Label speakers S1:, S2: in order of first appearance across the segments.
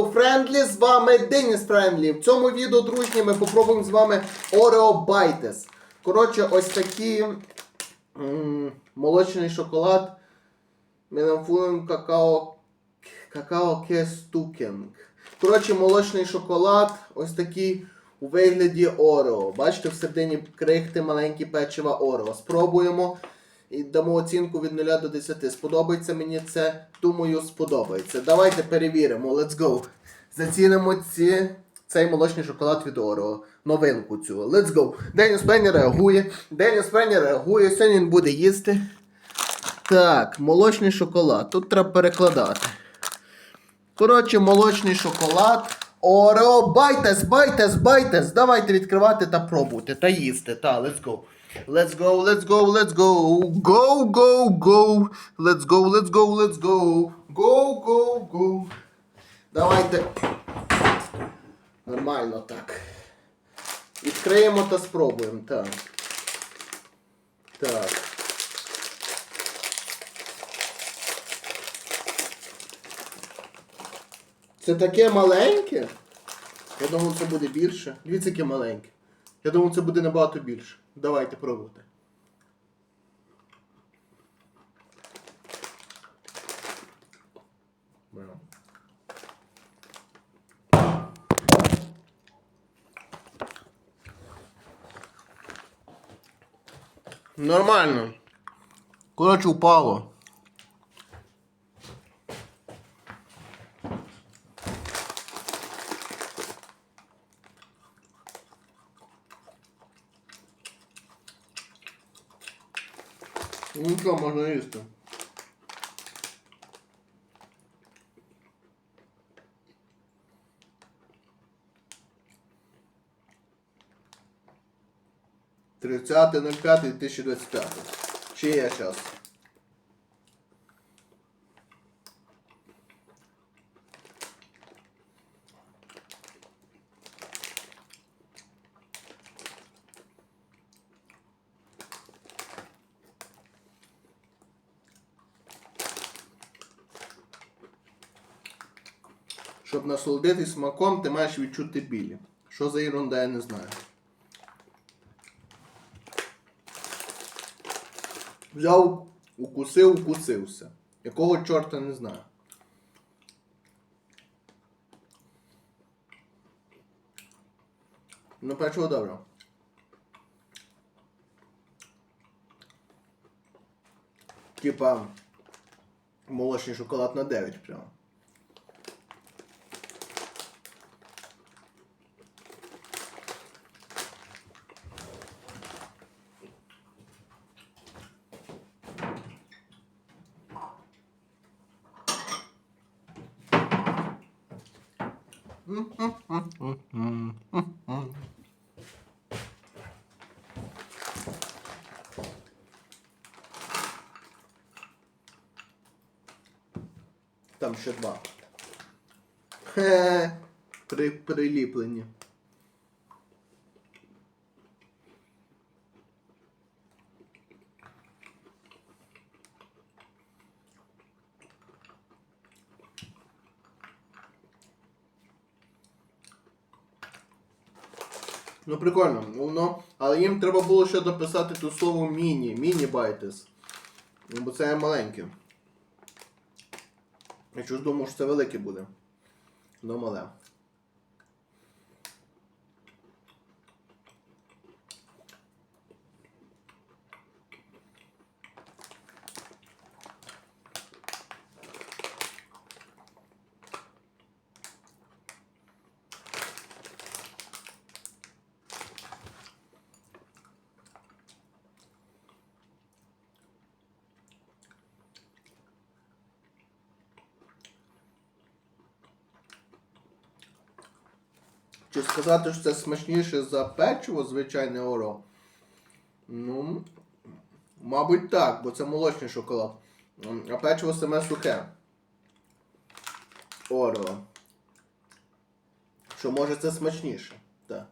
S1: Hello, Friendly, з вами Деніс Френдлі. В цьому відео, дружні, ми попробуємо з вами Oreo Bites. Коротше, ось такі молочний шоколад. Мінафуем какао. Какао кестукінг. Коротше, молочний шоколад, ось такий у вигляді Орео. Бачите, всередині крихти маленькі печива Орео. Спробуємо і дамо оцінку від 0 до 10. Сподобається мені це, думаю, сподобається. Давайте перевіримо. Let's go. Зацінимо ці, цей молочний шоколад від Орео. Новинку цю. Let's go. Деніс Пенні реагує. Деніс Пенні реагує. Сьогодні він буде їсти. Так, молочний шоколад. Тут треба перекладати. Коротше, молочний шоколад. Орео, байтес, байтес, байтес. Давайте відкривати та пробувати. Та їсти. Та, let's go. Let's go, let's go, let's go. Go, go, go. Let's go, let's go, let's go. Go, go, go. Давайте. Нормально так. Відкриємо та спробуємо. Так. Так. Це таке маленьке. Я думав, це буде більше. Дивіться, яке маленьке. Я думав, це буде набагато більше. Давайте пробувати. Нормально. Коротше, упало. Ну що, можна їсти. Тридцятий, 05, 2025. Чи є час. Щоб насолодитись смаком, ти маєш відчути білі. Що за ерунда, я не знаю. Взяв, укусив, укусився. Якого чорта не знаю. Ну, печиво добре. Типа молочний шоколад на 9 прямо. Там ще два. Хе, при, приліплені. Ну прикольно, воно. Але їм треба було ще дописати ту слово міні, міні-байтес. Ну, Бо це маленьке. Я чогось думав, що це велике буде. Ну мале. Чи сказати, що це смачніше за печиво, звичайне оро? Ну, мабуть, так, бо це молочний шоколад. А печиво саме сухе. Оро. Що може це смачніше? Так.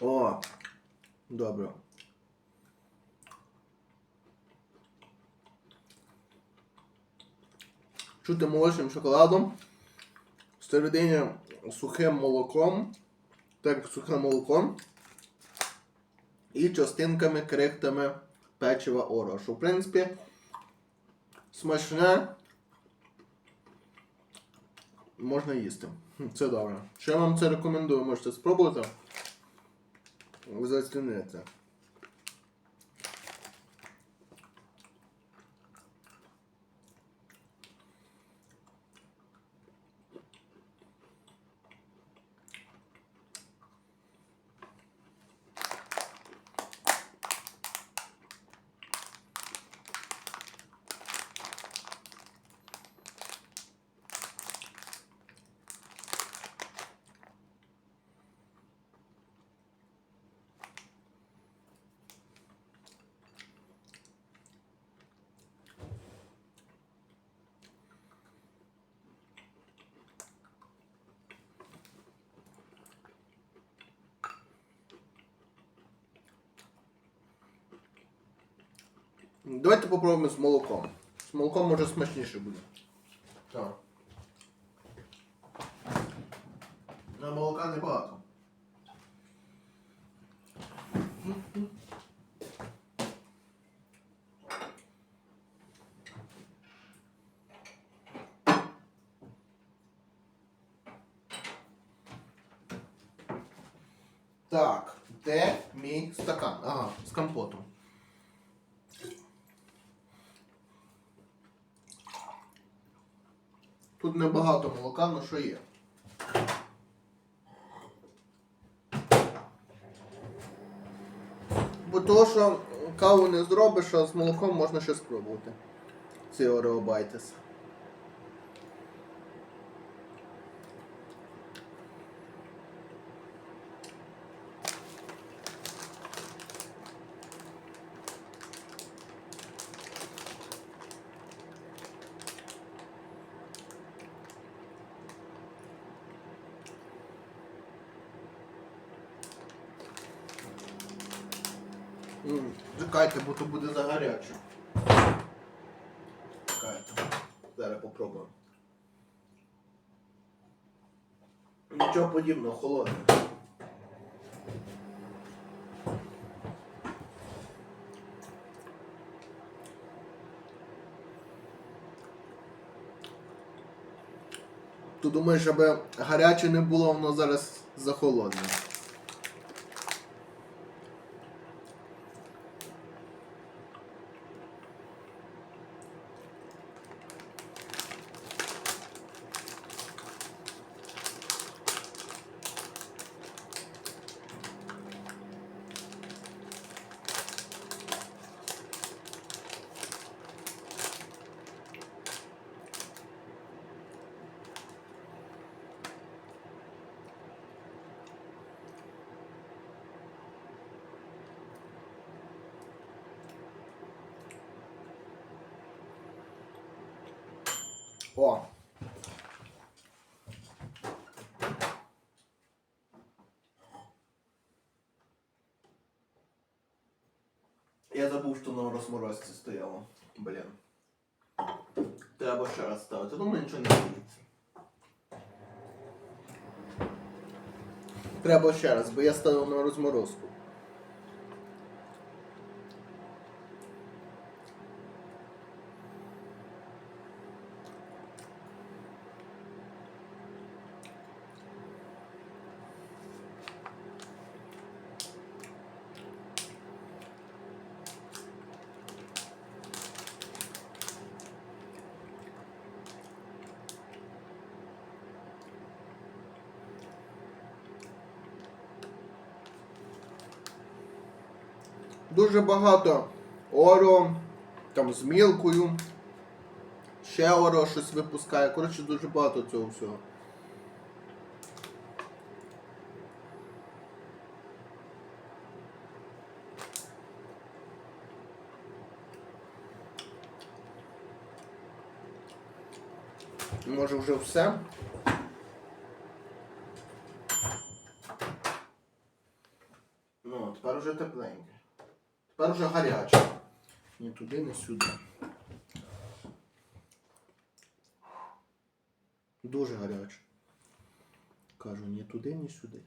S1: О, добре. Чути молочним шоколадом, всередині сухим молоком, так сухе молоко і частинками крихтами печива. Що, в принципі, смачне можна їсти. Це добре. Я вам це рекомендую, можете спробувати. Ви зацінуєте. Давайте попробуємо з молоком. З молоком може смачніше буде. Так. На молока небагато. Тут небагато молока, але що є. Бо того, що каву не зробиш, а з молоком можна ще спробувати. це Ореобайтес. Чекайте, бо то буде загаряче. Чекайте. Зараз попробуємо. Нічого подібного, холодне. Ти думаєш, аби гаряче не було, воно зараз захолодне. О. Я забув, що на розморозці стояло. Блін. Треба ще раз ставити. Думаю, нічого не боїться. Треба ще раз, бо я ставив на розморозку. Дуже багато оро, там з мілкою. Ще оро щось випускає. Коротше, дуже багато цього всього. Може вже все? Тепер уже гаряче. Ні туди, ні сюди. Дуже гаряче. Кажу, ні туди, ні сюди.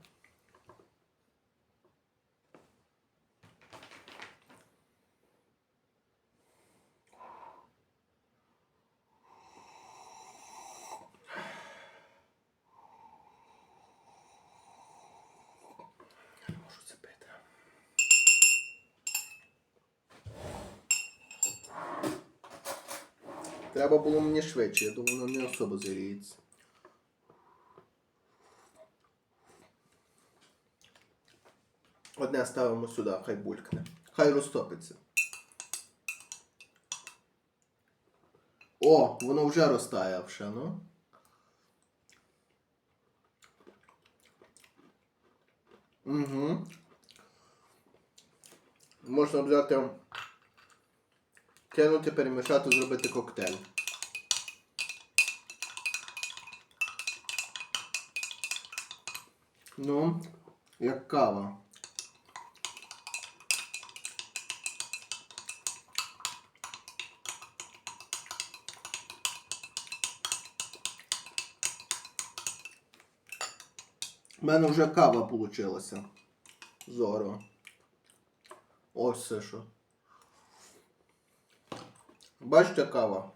S1: Треба було мені швидше, я думаю, воно не особо заріється. Одне ставимо сюди, хай булькне. Хай розтопиться. О, воно вже розтаявше, ну. Угу. Можна взяти, кинути, перемішати, зробити коктейль. Ну, як кава. У мене вже кава получилася. Зоро. Ось це що. Бачите кава?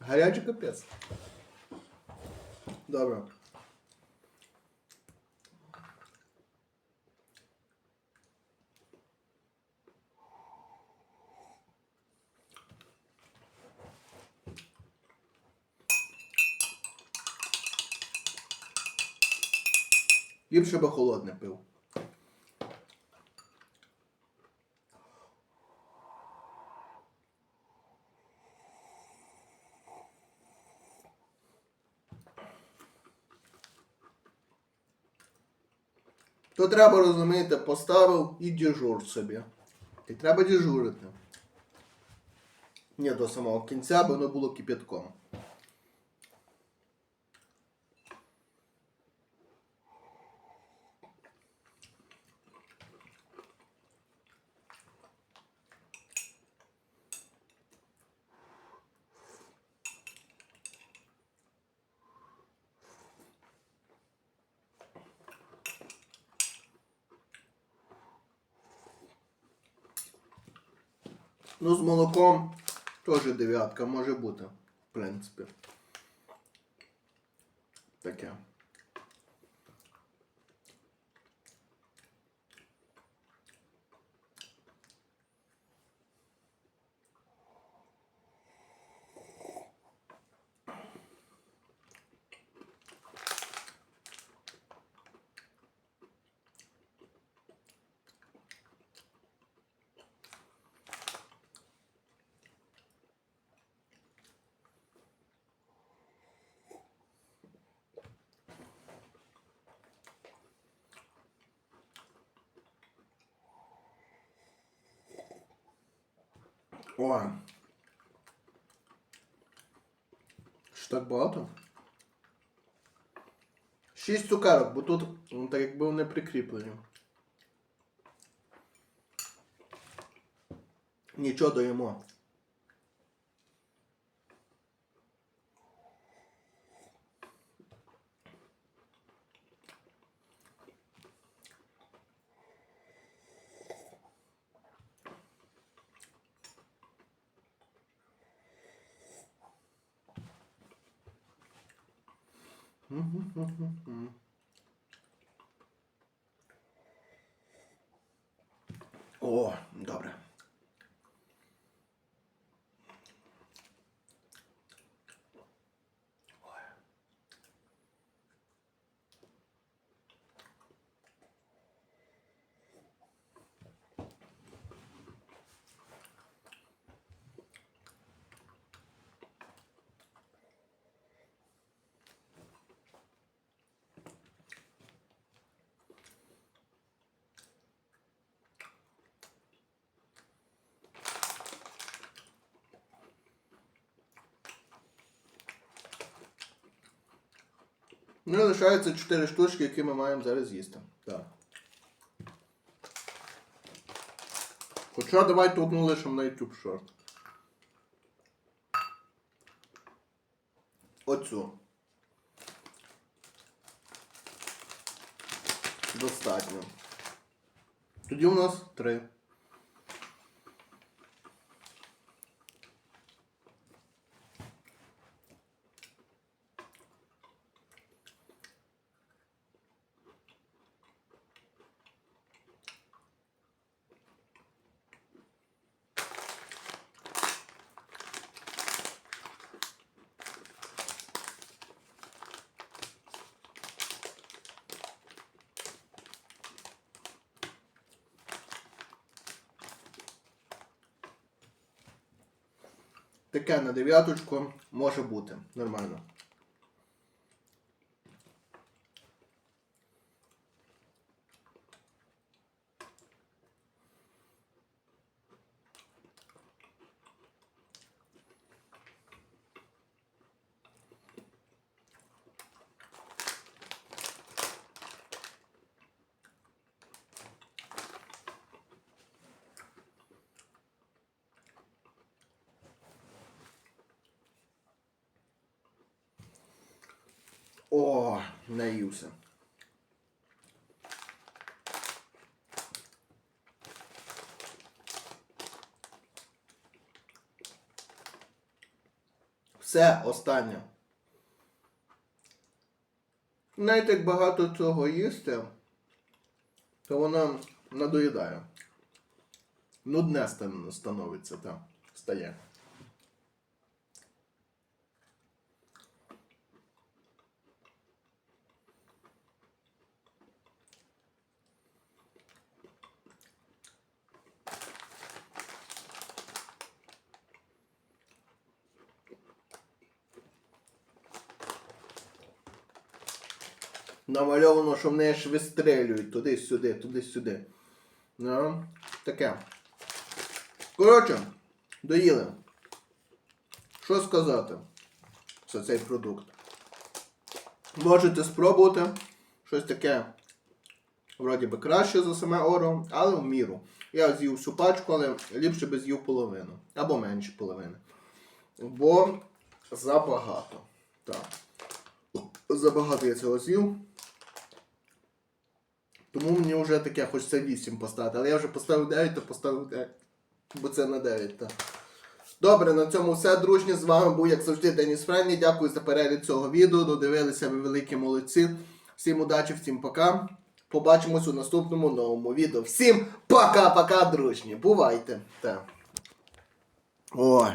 S1: Гарячий капець. Добре. Ліпше би холодне пив. То треба розуміти, поставив і дежур собі. І треба дежурити. Ні, до самого кінця, бо воно було кипятком. Ну, з молоком теж дев'ятка може бути, в принципі. Таке. О. Що так багато? Шість цукерок, бо тут ну, так якби вони прикріплені. Нічого доїмо. О, добре. Ну і лишається 4 штучки, які ми маємо зараз з'їсти. Так. Хоча давайте одну лишимо на YouTube Short. Оцю. Достатньо. Тоді у нас три. Таке на дев'яточку може бути. Нормально. О, наївся. Все, останнє. Знаєте, як багато цього їсти, то воно надоїдає. Нудне становиться, так, стає. Намальовано, що в неї ж вистрелюють туди-сюди, туди-сюди. Ну, таке. Коротше, доїли. Що сказати за цей продукт? Можете спробувати щось таке, вроді би краще за саме оро, але в міру. Я з'їв всю пачку, але ліпше би з'їв половину. Або менше половини. Бо забагато. Так. Забагато я цього з'їв. Тому мені вже таке хочеться 8 поставити. Але я вже поставив 9, то поставив 9. Бо це на 9, так. Добре, на цьому все, дружні. З вами був, як завжди, Деніс Френні. Дякую за перегляд цього відео. Додивилися ви великі молодці. Всім удачі, всім пока. Побачимось у наступному новому відео. Всім пока-пока, дружні. Бувайте. Так. Ой.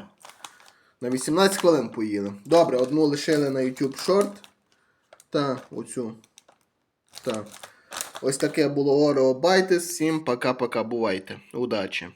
S1: На 18 хвилин поїли. Добре, одну лишили на YouTube Short. Та, оцю. Так. Ось таке було Орео Байтес. Всім пока-пока. Бувайте. Удачі!